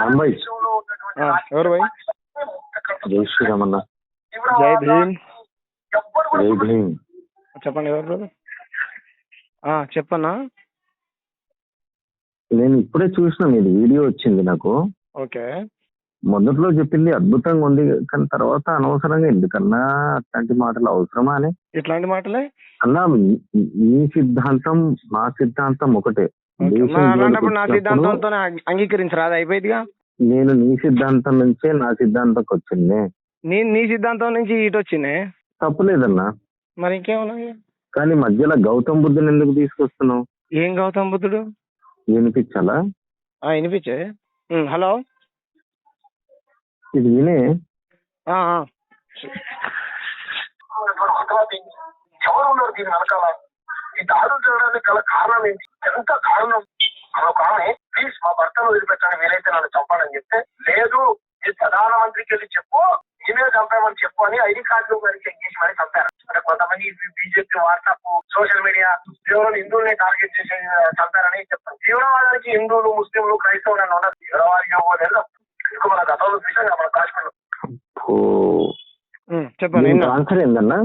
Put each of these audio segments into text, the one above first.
ఎవరు భయ్? జై శ్రీరామ్ అన్న. జై భీమ్. జై భీమ్. చెప్పండి ఎవరు చెప్పన్నా? నేను ఇప్పుడే చూసిన మీది వీడియో వచ్చింది నాకు. ఓకే. మొదట్లో చెప్పింది అద్భుతంగా ఉంది కానీ తర్వాత అనవసరంగా ఎందుకన్నా అట్లాంటి మాటలు అవసరమా అని. ఇట్లాంటి మాటలే? అన్నా మీ- సిద్ధాంతం మా సిద్ధాంతం ఒకటే. అలాంటప్పుడు నా సిద్ధాంతంతో అంగీకరించరా? అది అయిపోయిందిగా? నేను నీ సిద్ధాంతం నుంచే నా సిద్ధాంతంకి వచ్చింది నేను నీ సిద్ధాంతం నుంచి ఇటు వచ్చిందే తప్పలేదన్నా. మరి ఇంకేమన్నా? కానీ మధ్యలో గౌతమ్ బుద్ధుని ఎందుకు తీసుకొస్తున్నావు? ఏం గౌతమ్ బుద్ధుడు? వినిపించాలా? ఆ, వినిపించే. హలో? ఇది వినే. ఆ, ఆ. ఎవరు ఉన్నారు దీని వెనకాల? ఈ దాడులు జరగడానికి గల కారణం ఏంటి? ఎంత దారుణం? అని ఒక ఆమె ప్లీజ్ మా భర్తను వదిలిపెట్టండి వీలైతే నన్ను చంపాలని చెప్తే లేదు ఇది ప్రధానమంత్రికి వెళ్ళి చెప్పు నేనే చంపామని చెప్పు అని ఐడి కార్డులు వెరిఫై చేసి మరి చంపారు. అంటే కొంతమంది బీజేపీ వాట్సాప్ సోషల్ మీడియా కేవలం హిందువుల్ని టార్గెట్ చేసి చంపారని చెప్తారు. తీవ్రవాదానికి హిందువులు ముస్లింలు క్రైస్తవులు అని ఉండదు తీవ్రవాది ఇంకా మన గతంలో చూసాం కదా మన కాశ్మీర్ చెప్పండి. ఆన్సర్ ఏందన్నా?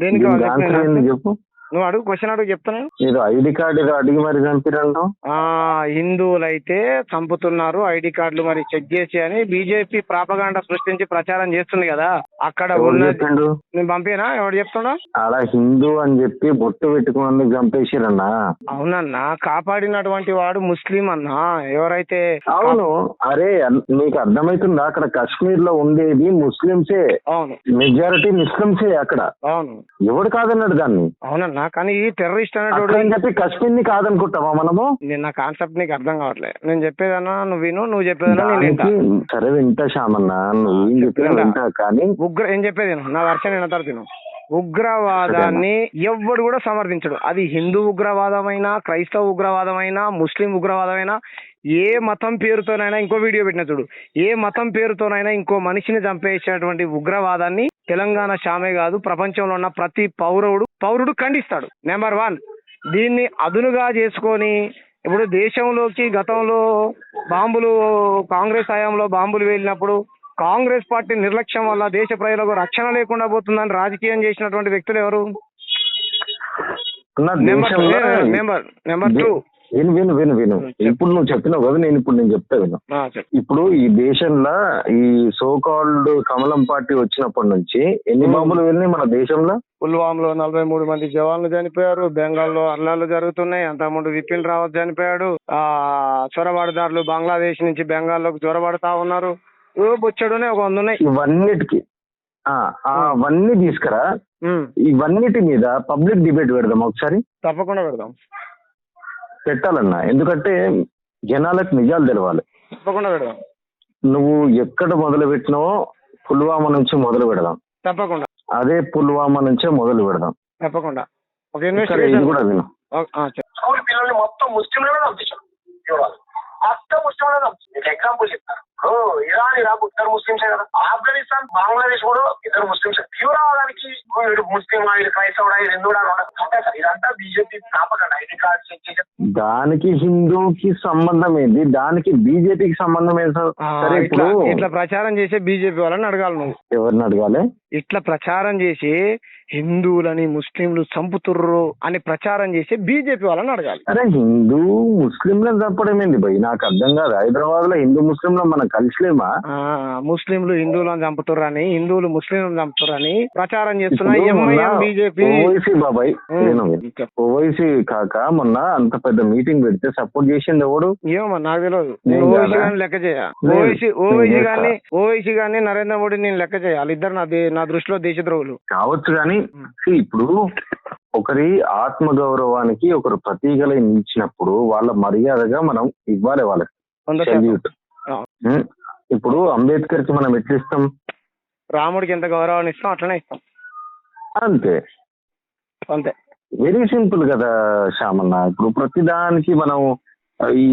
దేనికి ఆన్సర్ ఏంది చెప్పు. నువ్వు అడుగు క్వశ్చన్ అడుగు చెప్తాను మీరు ఐడి కార్డు ఏదో అడిగి మరి చంపిరంటావు ఆ హిందువులైతే చంపుతున్నారు ఐడి కార్డులు మరి చెక్ చేసి అని బీజేపీ ప్రాపగాండ సృష్టించి ప్రచారం చేస్తుంది కదా. అక్కడ చెప్పిండు నేను పంపినా? ఎవడు చెప్తున్నా? ఆడ హిందూ అని చెప్పి బొట్టు పెట్టుకుని చంపేసిరన్నా? అవునన్నా కాపాడినటువంటి వాడు ముస్లిం అన్నా. ఎవరైతే అవును. అరే అన్- నీకు అర్థమవుతుందా అక్కడ కాశ్మీర్లో ఉండేది ముస్లింసే అవును. మెజారిటీ ముస్లింసే అక్కడ. అవును. ఎవడు కాదన్నాడు దాన్ని? అవునన్నా. కానీ ఈ టెర్రరిస్ట్ అనేటోడు అని చెప్పి కాశ్మీర్ని కాదనుకుంటావా మనము? నేను నా కాన్సెప్ట్ నీకు అర్థం కావట్లేదు నేను చెప్పేదన్నా నువ్వు విను నువ్వు చెప్పేదన్నా నేను వింటా. దానికి సరే వింటా శ్యామన్న నువ్వు ఏం చెప్పినా చెప్పినా. వింటా. కానీ ఉగ్ర ఏం చెప్పేది విను. నా వర్షన్ విన్న తర్వాత విను. ఉగ్రవాదాన్ని ఎవ్వడు కూడా సమర్థించడు. అది హిందూ ఉగ్రవాదమైనా క్రైస్తవ ఉగ్రవాదమైనా ముస్లిం ఉగ్రవాదమైనా ఏ మతం పేరుతోనైనా ఇంకో వీడియో పెట్టిన చూడు. ఏ మతం పేరుతోనైనా ఇంకో మనిషిని చంపేసేటువంటి ఉగ్రవాదాన్ని తెలంగాణ శామే కాదు ప్రపంచంలో ఉన్న ప్రతి పౌరుడు పౌరుడు ఖండిస్తాడు. నెంబర్ వన్ దీన్ని అదునుగా చేసుకొని ఇప్పుడు దేశంలోకి గతంలో బాంబులు కాంగ్రెస్ హయాంలో బాంబులు వెళ్ళినప్పుడు కాంగ్రెస్ పార్టీ నిర్లక్ష్యం వల్ల దేశ ప్రజలకు రక్షణ లేకుండా పోతుందని రాజకీయం చేసినటువంటి వ్యక్తులు ఎవరు? నెంబర్ నెంబర్ నెంబర్ టూ విను విను విను విను. ఇప్పుడు నువ్వు చెప్పినావు కదా నేను ఇప్పుడు నేను చెప్తా విను. ఇప్పుడు ఈ దేశంలో ఈ సో కాల్డ్ కమలం పార్టీ వచ్చినప్పటి నుంచి ఎన్ని. బాంబులు వెళ్ళినాయి మన దేశంలో? పుల్వామాలో నలభై మూడు మంది జవాన్లు చనిపోయారు. బెంగాల్లో అర్లాలు జరుగుతున్నాయి. అంతకుముందు విపిన్ రావత్ చనిపోయాడు. ఆ చొరబాటుదారులు బంగ్లాదేశ్ నుంచి బెంగాల్లోకి చొరబడతా ఉన్నారు. బొచ్చడునే ఒక వంద ఉన్నాయి. ఇవన్నిటికి. అవన్నీ తీసుకురా. ఇవన్నిటి మీద పబ్లిక్ డిబేట్ పెడదాం ఒకసారి? తప్పకుండా పెడదాం. పెట్టాలన్నా. ఎందుకంటే జనాలకు నిజాలు తెలవాలి. తప్పకుండా పెడదాం. నువ్వు ఎక్కడ మొదలు పెట్టినావో పుల్వామా నుంచి మొదలు పెడదాం. తప్పకుండా. అదే పుల్వామా నుంచే మొదలు పెడదాం. తప్పకుండా. ఒక ఇన్వెస్టిగేషన్ కూడా విను. స్కూల్ పిల్లల్ని మొత్తం ముస్లింలనే ఇవాళ మొత్తం ముస్లింలనే ఎగ్జాంపుల్ చెప్తారు ఇరాన్ ఇరాక్ ఇద్దరు ముస్లింసే కదా? ఆఫ్ఘనిస్తాన్ బంగ్లాదేశ్ కూడా ఇద్దరు ముస్లింస్ తీవ్రవాదానికి వీడు ముస్లిం వీడు క్రైస్తవుడా వీడు హిందువుడా సార్ ఇదంతా BJP propaganda ID card check చేసి దానికి హిందూకి సంబంధం ఏంది? దానికి బీజేపీకి సంబంధం ఏంటి సార్? సరే ఇట్లా ఇప్పుడు ఇట్లా ప్రచారం చేసే బీజేపీ వాళ్ళని అడగాలి నువ్వు. ఎవరిని అడగాలి? ఇట్లా ప్రచారం చేసి హిందువులని ముస్లింలు చంపుతుర్రు అని ప్రచారం చేసి బీజేపీ వాళ్ళని అడగాలి. అరే హిందూ ముస్లింలను చంపడం ఏంది భయ్? నాకు అర్థం కాదు. హైదరాబాద్లో హిందూ ముస్లింలో మనం కలిసిలేమా? ముస్లింలు హిందువులను చంపుతుర్రని హిందువులు ముస్లింలను చంపుతుర్రని ప్రచారం చేస్తున్న ఇప్పుడు మొన్న ఎంఐఎం బీజేపీ. ఓవైసీ బాబాయ్. ఓవైసీ కాక మొన్న అంత పెద్ద మీటింగ్ పెడితే సపోర్ట్ చేసింది ఎవడు? ఏమో నాకు తెలియదు ఓవైసీ? గాని లెక్క చేయ నేను- ఓవైసీ ఓవైసీ. గాని ఓవైసీ గాని నరేంద్ర మోడీ నేను లెక్క చేయాలి. ఇద్దరు నా నా దృష్టిలో దేశద్రోహులు. కావచ్చు కానీ ఇప్పుడు ఒకరి ఆత్మ గౌరవానికి ఒకరు ప్రతీకలై నిలిచినప్పుడు వాళ్ళ మర్యాదగా మనం ఇవ్వాలి వాళ్ళకి. వంద. ఇప్పుడు అంబేద్కర్కి మనం ఎట్లా ఇస్తాం రాముడికి ఎంత గౌరవాన్ని ఇస్తాం అట్లనే ఇస్తాం. అంతే. అంతే. వెరీ సింపుల్ కదా శ్యామన్న. ఇప్పుడు ప్రతిదానికి మనం ఈ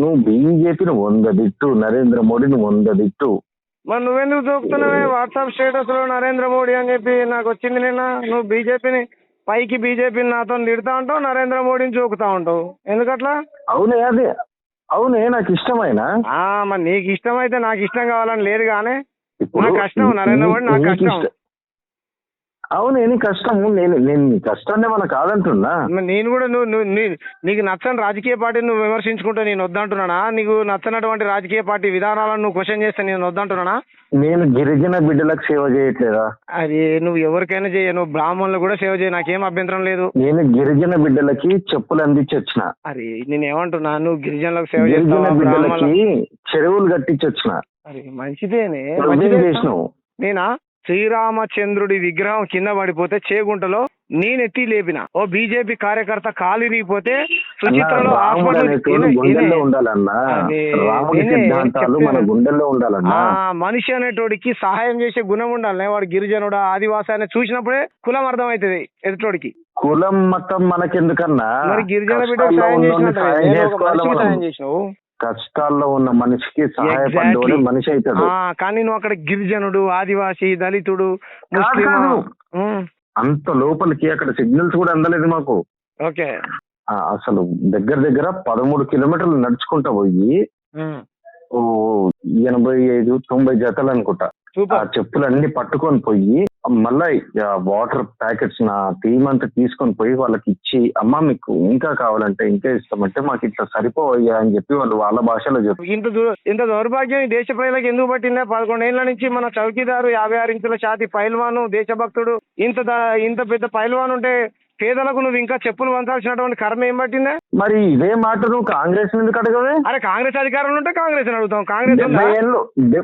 నువ్వు బీజేపీని వందదిట్టు నరేంద్ర మోడీని వందదిట్టు మరి నువ్వెందుకు చూపుతున్నావే? వాట్సాప్ స్టేటస్లో నరేంద్ర మోడీ అని చెప్పి నాకు వచ్చింది నిన్న. నువ్వు బీజేపీని పైకి బీజేపీని నాతో తిడతా ఉంటావు నరేంద్ర మోడీని చూపుతా ఉంటావు. ఎందుకట్లా? అవునే అదే. అవునే నాకు ఇష్టమైన? ఆ, మరి నీకు ఇష్టం అయితే నాకు ఇష్టం కావాలని లేదు కానీ ఇప్పుడు నా కష్టం, నరేంద్ర మోడీ, నీకు కష్టం. అవునే నీ కష్టం నేను నేను నీ కష్టాన్ని మన కాదంటున్నా. నేను కూడా నువ్వు నువ్వు నీ- నీకు నచ్చని రాజకీయ పార్టీని నువ్వు విమర్శించుకుంటే నేను వద్దంటున్నానా? నీకు నచ్చనటువంటి రాజకీయ పార్టీ విధానాలను నువ్వు క్వశ్చన్ చేస్తే నేను వద్దంటున్నానా? నేను గిరిజన బిడ్డలకు సేవ చేయట్లేదా? అది నువ్వు ఎవరికైనా చేయ నువ్వు బ్రాహ్మణులు కూడా సేవ చేయ నాకేం అభ్యంతరం లేదు. నేను గిరిజన బిడ్డలకి చెప్పులు అందించి వచ్చిన అరే నేను ఏమంటున్నా నువ్వు గిరిజనులకు సేవ గిరిజన చేస్తావా బిడ్డలకి బ్రాహ్మణులకు? చెరువులు కట్టించి వచ్చిన అరే మంచిదేనే నువ్వేం మంచిదే. చేసినావు? నేనా? శ్రీరామచంద్రుడి విగ్రహం కింద పడిపోతే చేగుంటలో నేనెత్తి లేపిన. ఓ బీజేపీ కార్యకర్త కాలు ఇరిగిపోతే సుచిత్రలో మనిషి అనేటోడికి సహాయం చేసే గుణం ఉండాలి వాడు గిరిజనుడా ఆదివాసి అని చూసినప్పుడే కులం అర్థమవుతుంది ఎదుటోడికి. కులం మతం మనకెందుకన్నా? మరి గిరిజన సాయం చేసినట్టు. సాయం చేసినావు? కష్టాల్లో ఉన్న మనిషికి Exactly. మనిషి అవుతాడు కానీ నువ్వు అక్కడ గిరిజనుడు ఆదివాసి దళితుడు అంత లోపలికి అక్కడ సిగ్నల్స్ కూడా అందలేదు మాకు. ఓకే. అసలు దగ్గర దగ్గర పదమూడు కిలోమీటర్లు నడుచుకుంటా పోయి ఎనభై ఐదు తొంభై జతలు అనుకుంటా. ఆ చెప్పులన్నీ పట్టుకొని పోయి మళ్ళా వాటర్ ప్యాకెట్స్ నా టీమ్ అంతా తీసుకొని పోయి వాళ్ళకి ఇచ్చి అమ్మ మీకు ఇంకా కావాలంటే ఇంకా ఇస్తామంటే మాకు ఇట్లా సరిపోయా అని చెప్పి వాళ్ళు వాళ్ళ భాషలో చెప్పి ఇంత దూ- ఇంత దౌర్భాగ్యం ఈ దేశ ప్రజలకు ఎందుకు పట్టిందా? పదకొండేళ్ళ నుంచి మన చౌకీదారు యాభై ఆరు ఇంచుల ఛాతి పైల్వాను దేశభక్తుడు. ఇంత ఇంత పెద్ద పైల్వాన్ ఉంటే పేదలకు నువ్వు ఇంకా చెప్పులు పంచాల్సినటువంటి కర్మ ఏం పట్టిందా? మరి ఇదే మాట నువ్వు కాంగ్రెస్ ఎందుకు అడగవే? అరే కాంగ్రెస్ అధికారంలో ఉంటే కాంగ్రెస్ అడుగుతాం. కాంగ్రెస్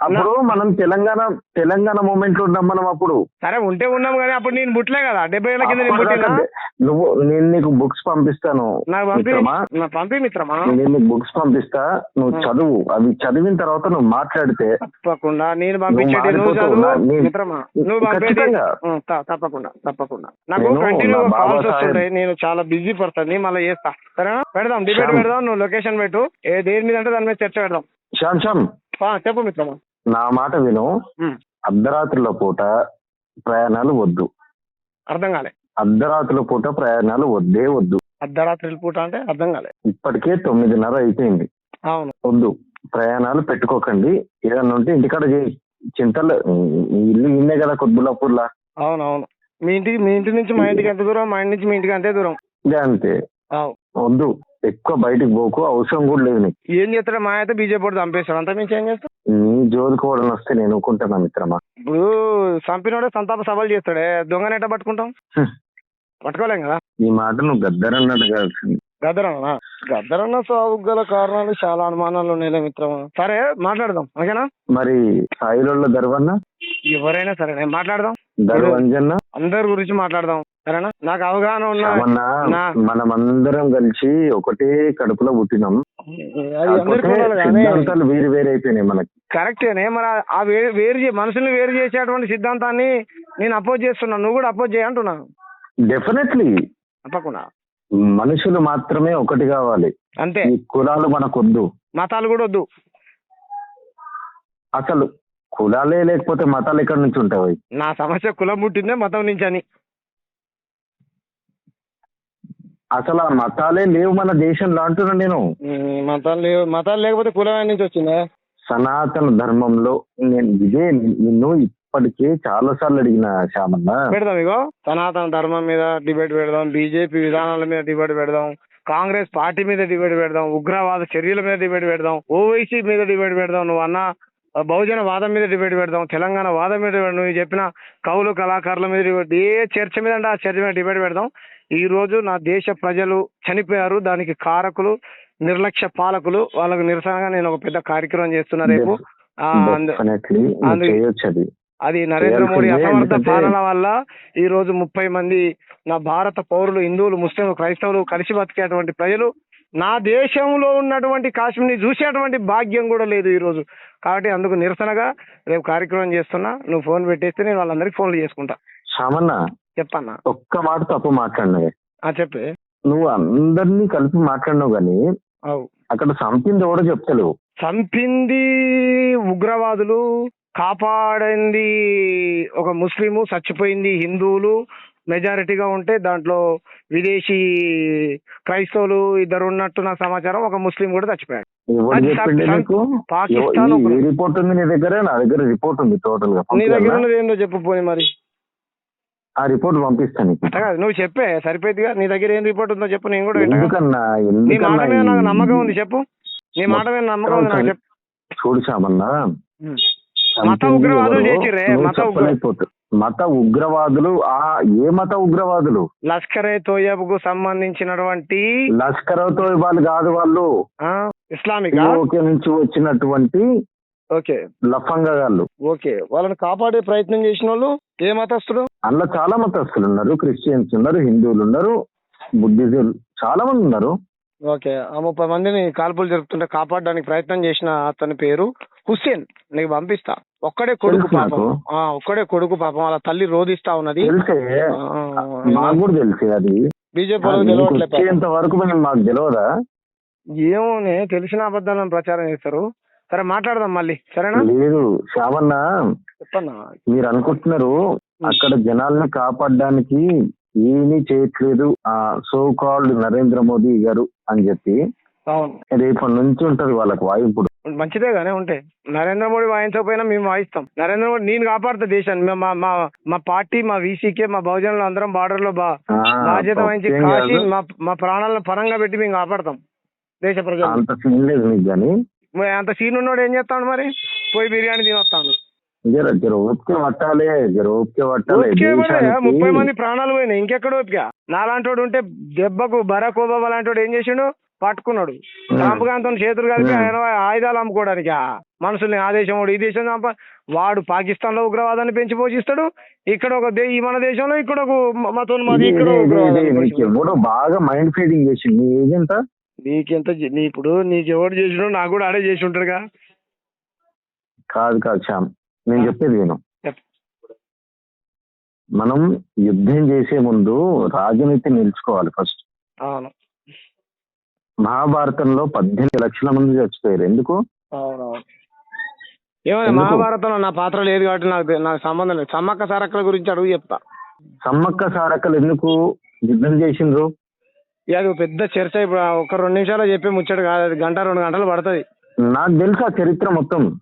అప్పుడు మనం తెలంగాణ తెలంగాణ మూమెంట్లో ఉన్నాం మనం అప్పుడు. సరే ఉంటే ఉన్నాం కానీ అప్పుడు నేను పుట్టలే కదా. డెబ్బై ఏళ్ళ కింద నువ్వు నేను నీకు బుక్స్ పంపిస్తాను నాకు పంపి మిత్రమా? నా పంపి మిత్రమా? నేను నీకు బుక్స్ పంపిస్తా నువ్వు చదువు. అవి చదివిన తర్వాత నువ్వు మాట్లాడితే తప్పకుండా. నేను పంపించేది నువ్వు చదువు మిత్రమా? నువ్వు పంపేది తప్పకుండా తప్పకుండా. నాకు కంటిన్యూ కాల్స్ వస్తుంటాయి నేను చాలా బిజీ పర్సన్ మళ్ళీ చేస్తా. సరేనా? పెడదాం డిబేట్. పెడదాం నువ్వు లొకేషన్ పెట్టు. ఏ దేని మీద అంటే దాని మీద చర్చ పెడదాం. శ్యామ్ చెప్పు మిత్రమా. నా మాట విను. అర్ధరాత్రుల పూట ప్రయాణాలు వద్దు. అర్థం కాలే. అర్ధరాత్రుల పూట ప్రయాణాలు వద్దే వద్దు. అర్ధరాత్రి పూట అంటే అర్థం కాలే. ఇప్పటికే తొమ్మిదిన్నర అయిపోయింది. అవును. వద్దు. ప్రయాణాలు పెట్టుకోకండి. ఏదన్నా ఉంటే ఇంటికాడ చేయి. చింతలు ఇల్లు ఇన్నే కదా కొద్దులాపూర్లా అవును అవును మీ ఇంటికి మీ ఇంటి నుంచి మా ఇంటికి ఎంత దూరం? మా ఇంటి నుంచి మీ ఇంటికి అంతే దూరం. అంతే వద్దు. ఎక్కువ బయటికి పోకు. అవసరం కూడా లేదు నీకు. ఏం చేస్తాడు మా అయితే బీజేపీ వాడు చంపేస్తాడు అంతా మించి ఏం చేస్తాడు నీ జోలికోవడం వస్తే నేను ఊరుకుంటానా మిత్రమా? ఇప్పుడు చంపినోడే సంతాప సభలు చేస్తాడే. దొంగని ఎట్ట పట్టుకుంటాం. పట్టుకోలేం కదా? ఈ మాట నువ్వు గద్దరన్నట్టు కాల్సింది గద్దరన్న గద్దరన్న సాగు గల కారణాలు చాలా అనుమానాలు ఉన్నాయి మిత్రమా సరే మాట్లాడదాం. ఓకేనా? మరి సాయిలో దర్వన్న? ఎవరైనా సరే నేను మాట్లాడదాం. దర్వంజన్న? అందరి గురించి మాట్లాడదాం. సరేనా? నాకు అవగాహన ఉన్న శ్యామన్న నా- మనమందరం కలిసి ఒకటే కడుపులో పుట్టినాం. సిద్ధాంతాలు వేరు వేరు అయిపోయినాయి మనకి. కరెక్టేనే మరి ఆ వేరు మనుషుల్ని వేరు చేసేటువంటి సిద్ధాంతాన్ని నేను అపోజ్ చేస్తున్నా. నువ్వు కూడా అపోజ్ చేయ అంటున్నా. డెఫినెట్లీ తప్పకుండా. మనుషులు మాత్రమే ఒకటి కావాలి. అంతే. ఈ కులాలు మనకొద్దు. మతాలు కూడా వద్దు. అసలు కులాలే లేకపోతే మతాలు ఎక్కడి నుంచి ఉంటాయి? నా సమస్య కులం పుట్టిందే మతం నుంచి అని. అసలు ఆ మతాలే లేవు మన దేశంలో అంటున్నా నేను. మతాలు లేవు. మతాలు లేకపోతే కులం నుంచి వచ్చిందా? సనాతన ధర్మంలో నేను ఇదే నిన్ను ఇప్పటికే చాలా సార్లు అడిగిన శ్యామన్న. పెడదాం ఇగో. సనాతన ధర్మం మీద డిబేట్ పెడదాం బీజేపీ విధానాల మీద డిబేట్ పెడదాం కాంగ్రెస్ పార్టీ మీద డిబేట్ పెడదాం ఉగ్రవాద చర్యల మీద డిబేట్ పెడదాం ఓవైసీ మీద డిబేట్ పెడదాం నువ్వు అన్న బహుజన వాదం మీద డిబేట్ పెడదాం తెలంగాణ వాదం మీద నువ్వు చెప్పిన కవులు కళాకారుల మీద డిబేట్ ఏ చర్చ మీద అంటే ఆ చర్చ మీద డిబేట్ పెడదాం. ఈ రోజు నా దేశ ప్రజలు చనిపోయారు దానికి కారకులు నిర్లక్ష్య పాలకులు వాళ్ళకు నిరసనగా నేను ఒక పెద్ద కార్యక్రమం చేస్తున్నా రేపు. చేయొచ్చు అది నరేంద్ర మోడీ అసమర్థ పాలన వల్ల ఈ రోజు ముప్పై మంది నా భారత పౌరులు హిందువులు ముస్లింలు క్రైస్తవులు కలిసి బతికేటువంటి ప్రజలు నా దేశంలో ఉన్నటువంటి కాశ్మీర్ని చూసేటువంటి భాగ్యం కూడా లేదు ఈ రోజు కాబట్టి అందుకు నిరసనగా రేపు కార్యక్రమం చేస్తున్నా. నువ్వు ఫోన్ పెట్టేస్తే నేను వాళ్ళందరికీ ఫోన్లు చేసుకుంటా. శ్యామన్న చెప్పన్నా. ఒక్క మాట తప్పు మాట్లాడినవే ఆ చెప్పే. నువ్వు అందరినీ కలిపి మాట్లాడినావు కానీ అక్కడ సంపింది ఎవడో చెప్తలేవు. చంపింది ఉగ్రవాదులు కాపాడింది ఒక ముస్లిము చచ్చిపోయింది హిందువులు మెజారిటీగా ఉంటే దాంట్లో విదేశీ క్రైస్తవులు ఇద్దరు ఉన్నట్టు నా సమాచారం ఒక ముస్లిం కూడా చచ్చిపోయాడు. పాకిస్తాన్ రిపోర్ట్ ఉంది నీ దగ్గర? నా దగ్గర రిపోర్ట్ ఉంది టోటల్గా నీ దగ్గర? ఉన్నది ఏందో చెప్పు పోయి మరి. ఆ రిపోర్ట్ పంపిస్తాను నువ్వు చెప్పే సరిపోయిందిగా? నీ దగ్గర ఏం రిపోర్ట్ ఉందో చెప్పు నేను కూడా నీ మాట మీద నాకు నమ్మకం ఉంది చెప్పు. నీ మాట మీద నమ్మకం ఉంది నాకు చెప్పు. చూడు మత ఉగ్రవాదులు మత ఉగ్రవాదులు ఆ ఏ మత ఉగ్రవాదులు? లష్కరే తోయబ్కు సంబంధించినటువంటి లష్కర్ వాళ్ళు కాదు వాళ్ళు. ఇస్లామిక్? యూకే నుంచి వచ్చినటువంటి ఓకే. లఫంగాళ్ళు ఓకే. వాళ్ళని కాపాడే ప్రయత్నం చేసిన వాళ్ళు ఏ మతస్థుడు? అందులో చాలా మతస్థులు ఉన్నారు క్రిస్టియన్స్ ఉన్నారు హిందువులు ఉన్నారు బుద్ధిజులు చాలా మంది ఉన్నారు. ఓకే. ఆ ముప్పై మందిని కాల్పులు జరుపుతుంటే కాపాడడానికి ప్రయత్నం చేసిన అతని పేరు హుస్సేన్. నీకు పంపిస్తా. ఒక్కడే కొడుకు తెలుసు పాపం. నాకు. ఆ, ఒక్కడే కొడుకు పాపం. వాళ్ళ తల్లి రోధిస్తా ఉన్నది. తెలిసే. మాకు కూడా తెలిసే అది. బీజేపీ ఆ, వాళ్ళకి నీకు తెలియట్లే పాపం. వచ్చేంత వరకు మేము మాకు తెలియదా ఏమోనే తెలిసిన అబద్ధాలను ప్రచారం చేస్తారు. సరే మాట్లాడదాం మళ్ళీ. సరేనా? లేదు. శ్యామన్న చెప్పన్నా. మీరు అనుకుంటున్నారు అక్కడ జనాల్ని కాపాడడానికి ఏమీ చేయట్లేదు. ఆ సో కాల్డ్ నరేంద్ర మోదీ గారు అని చెప్పి అవును. రేపటి నుంచి ఉంటది వాళ్ళకి వాయింపుడు. మంచిదే గానే ఉంటే. నరేంద్ర మోడీ వాయించకపోయినా మేము వాయిస్తాం. నరేంద్ర మోడీ నేను కాపాడుతా దేశాన్ని. మా మా మా పార్టీ మా వీసీకే మా బహుజనులు అందరం బార్డర్లో బాధ్యత వహించి కాచి. మా మా ప్రాణాలను పరంగా పెట్టి మేము కాపాడతాం. దేశ ప్రజలు. అంత సీన్ లేదు మీకు కానీ అంత సీన్ ఉన్నోడు ఏం చేస్తాడు మరి? పోయి బిర్యానీ తినొస్తాను జర జర ఓపిక పట్టాలి జర ఓపిక పట్టాలి. ఓపిక ఏమన్నా? దేశానికి- ముప్పై మంది ప్రాణాలు పోయినాయి. ఇంకెక్కడ ఓపిక? నాలాంటోడు ఉంటే దెబ్బకు బరాక్ ఒబామా లాంటోడు ఏం చేసిండు? పట్టుకున్నాడు. ట్రంప్ గాంతో చేతులు కలిపి. ఆయన ఆయుధాలు అమ్ముకోవడానికి మనుషుల్ని ఆ దేశం వాడు ఈ దేశం చంప. వాడు పాకిస్తాన్లో ఉగ్రవాదాన్ని పెంచి పోషిస్తాడు. ఇక్కడ ఒక ఈ మన దేశంలో ఇక్కడ ఒక మతం మాది ఇక్కడ బాగా మైండ్ ఫీడింగ్ చేసింది నీ నీకెంత నీ ఇప్పుడు నీకు ఎవడు చేసినో నాకు కూడా ఆడే చేసి ఉంటారుగా కాదు కాదు శ్యామ్. నేను చెప్పేది విను. మనం యుద్ధం చేసే ముందు రాజనీతి నిలుచుకోవాలి ఫస్ట్. అవును. మహాభారతంలో పద్దెనిమిది లక్షల మంది చచ్చిపోయారు. ఎందుకు? ఎందుకు? మహాభారతంలో నా పాత్ర లేదు కాబట్టి నాకు సంబంధం లేదు. సమ్మక్క సారక్కల గురించి అడుగు చెప్తా. సమ్మక్క సారక్కలు ఎందుకు యుద్ధం చేసిండ్రు? అది పెద్ద చర్చ ఇప్పుడు. ఒక రెండు నిమిషాలు చెప్పే ముచ్చట కాదు. అది గంట రెండు గంటలు పడుతుంది. నాకు తెలుసు ఆ చరిత్ర మొత్తం.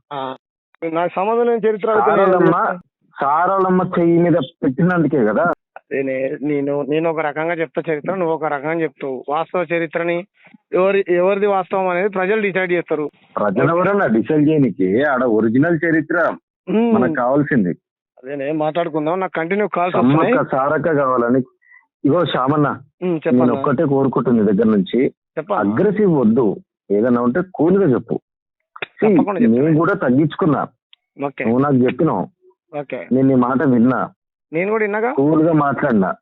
నాకు సంబంధం లేని చరిత్ర సారలమ్మ. సారలమ్మ చెయ్యి మీద పెట్టినందుకే కదా? అదే నేను నేను ఒక రకంగా చెప్తా చరిత్ర నువ్వు ఒక రకంగా చెప్తావు. వాస్తవ చరిత్రని ఎవరి ఎవరిది వాస్తవం అనేది ప్రజలు డిసైడ్ చేస్తారు. ప్రజలు ఎవరన్నా డిసైడ్ చేయనికి ఆడ ఒరిజినల్ చరిత్ర. మనకు కావాల్సింది. అదేనే మాట్లాడుకుందాం నాకు కంటిన్యూ కాల్స్ వస్తున్నాయి. సారక్క కావాలని. ఇగో శ్యామన్న నేను ఒక్కటే కోరుకుంటుంది దగ్గర నుంచి. చెప్పన్నా. అగ్రెసివ్ వద్దు. ఏదన్నా ఉంటే కూల్గా చెప్పు. తప్పకుండా. నేను కూడా తగ్గించుకున్నా. ఓకే. నువ్వు నాకు చెప్పినావు. ఓకే. నేను నీ మాట విన్నా. నేను కూడా విన్నాగా? కూల్గా మాట్లాడినా.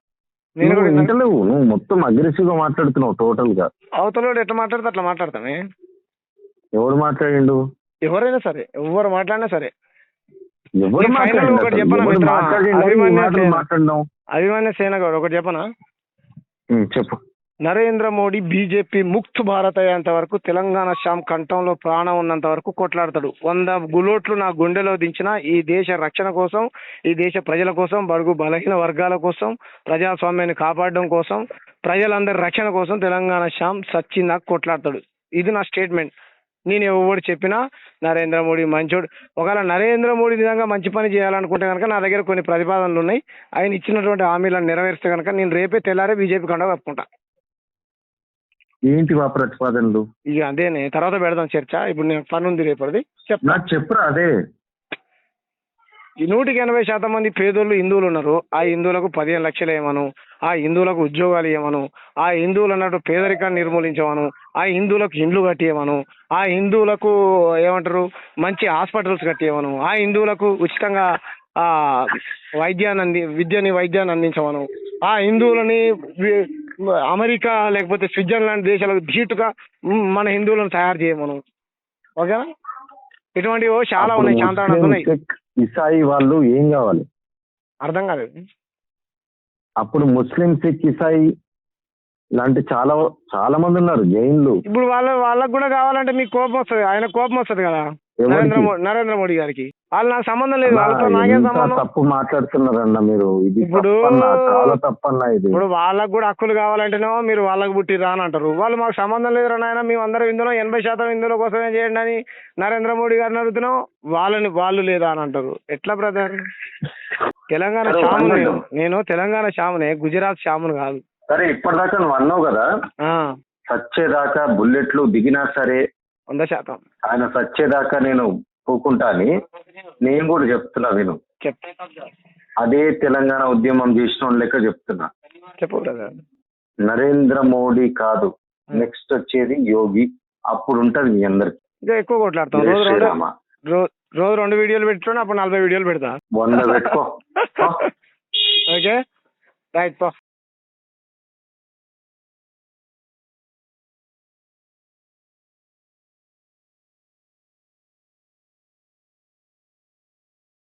నేను కూడా వింటలేవు. నువ్వు మొత్తం అగ్రెసివ్గా మాట్లాడుతున్నావు టోటల్గా అవతల ఎట్లా మాట్లాడితే అట్లా మాట్లాడతామే. ఎవడు మాట్లాడిండు? ఎవరైనా సరే ఎవరు మాట్లాడినా సరే? మాట్లాడిండు? ఈ అభిమన్యు సేన. గౌడ్ ఒకటి చెప్పనా? చెప్పు. నరేంద్ర మోడీ బీజేపీ ముక్త్ భారత్ అయ్యేంత వరకు తెలంగాణ శ్యామ్ కంఠంలో ప్రాణం ఉన్నంత వరకు కొట్లాడతాడు. వంద గులోట్లు నా గుండెలో దించిన ఈ దేశ రక్షణ కోసం ఈ దేశ ప్రజల కోసం బడుగు బలహీన వర్గాల కోసం ప్రజాస్వామ్యాన్ని కాపాడడం కోసం ప్రజలందరి రక్షణ కోసం తెలంగాణ శ్యామ్ సచ్చిందా కొట్లాడతాడు. ఇది నా స్టేట్మెంట్. నేను ఎవడు చెప్పినా నరేంద్ర మోడీ మంచోడు. ఒకవేళ నరేంద్ర మోడీ విధంగా మంచి పని చేయాలనుకుంటే కనుక నా దగ్గర కొన్ని ప్రతిపాదనలు ఉన్నాయి. ఆయన ఇచ్చినటువంటి హామీలను నెరవేరిస్తే కనుక నేను రేపే తెల్లారే బీజేపీ కండ కప్పుకుంటా. ఏంటి మా ప్రతిపాదనలు? ఇక అదేనే తర్వాత పెడదాం చర్చ. ఇప్పుడు నేను పని ఉంది రేపటిది చెప్తా నాకు చెప్పురా అదే? ఈ నూటికి ఎనభై శాతం మంది పేదోళ్ళు హిందువులు ఉన్నారు. ఆ హిందువులకు పదిహేను లక్షలు ఏమను? ఆ హిందువులకు ఉద్యోగాలు ఇవ్వమను ఆ హిందువులు అన్నట్టు పేదరికాన్ని నిర్మూలించమను? ఆ హిందువులకు ఇండ్లు కట్టియమను? ఆ హిందువులకు ఏమంటారు? మంచి హాస్పిటల్స్ కట్టియమను? ఆ హిందువులకు ఉచితంగా ఆ వైద్యాన్ని అంది విద్యని వైద్యాన్ని అందించమను? ఆ హిందువులని వి- అమెరికా లేకపోతే స్విట్జర్లాండ్ దేశాలకు ధీటుగా మన హిందువులను తయారు చేయమను. ఓకేనా? ఇటువంటివి చాలా ఉన్నాయి చాలా ఉన్నాయి. ఇసాయి వాళ్ళు ఏం కావాలి? అర్థం కాలేదు. అప్పుడు ముస్లిం సిక్ ఇసాయి ఇలాంటి చాలా చాలా మంది ఉన్నారు జైన్లు. ఇప్పుడు వాళ్ళ వాళ్ళకు కూడా కావాలంటే మీకు కోపం వస్తుంది ఆయన కోపం వస్తుంది కదా. నరేంద్ర మోడీ నరేంద్ర మోడీ గారికి. వాళ్ళు నాకు సంబంధం లేదు వాళ్ళతో నాకేం సంబంధం? తప్పు మాట్లాడుతున్నారన్న మీరు? ఇది ఇప్పుడు- చాలా తప్పన్నా ఇది. ఇప్పుడు వాళ్ళకు కూడా హక్కులు కావాలంటేనేమో మీరు వాళ్ళకి పుట్టిరా అని అంటారు వాళ్ళు మాకు సంబంధం లేదు నాయన మేము అందరం ఇందులో ఎనభై శాతం ఇందులో కోసమే చేయండి అని నరేంద్ర మోడీ గారిని అడుగుతున్నాం. వాళ్ళని వాళ్ళు లేదా అని అంటారు. ఎట్లా బ్రదర్? తెలంగాణ షాము నేను. నేను తెలంగాణ షామునే గుజరాత్ షామును కాదు. సరే ఇప్పటిదాకా నువ్వు అన్నావు కదా? సచ్చేదాకా బుల్లెట్లు దిగినా సరే వంద శాతం. ఆయన సచ్చేదాకా నేను పూకుంటా అని నేను కూడా చెప్తున్నా విను. అదే తెలంగాణ ఉద్యమం చేసిన లెక్క చెప్తున్నా. చెప్పు నరేంద్ర మోడీ కాదు. నెక్స్ట్ వచ్చేది యోగి. అప్పుడు ఉంటది మీ అందరికి. ఇంకా ఎక్కువ కొట్లాడతాం రోజు రెండు వీడియోలు పెట్టుకుని అప్పుడు నలభై వీడియోలు పెడతా. వంద పెట్టుకో. ఓకే. రైట్ పో.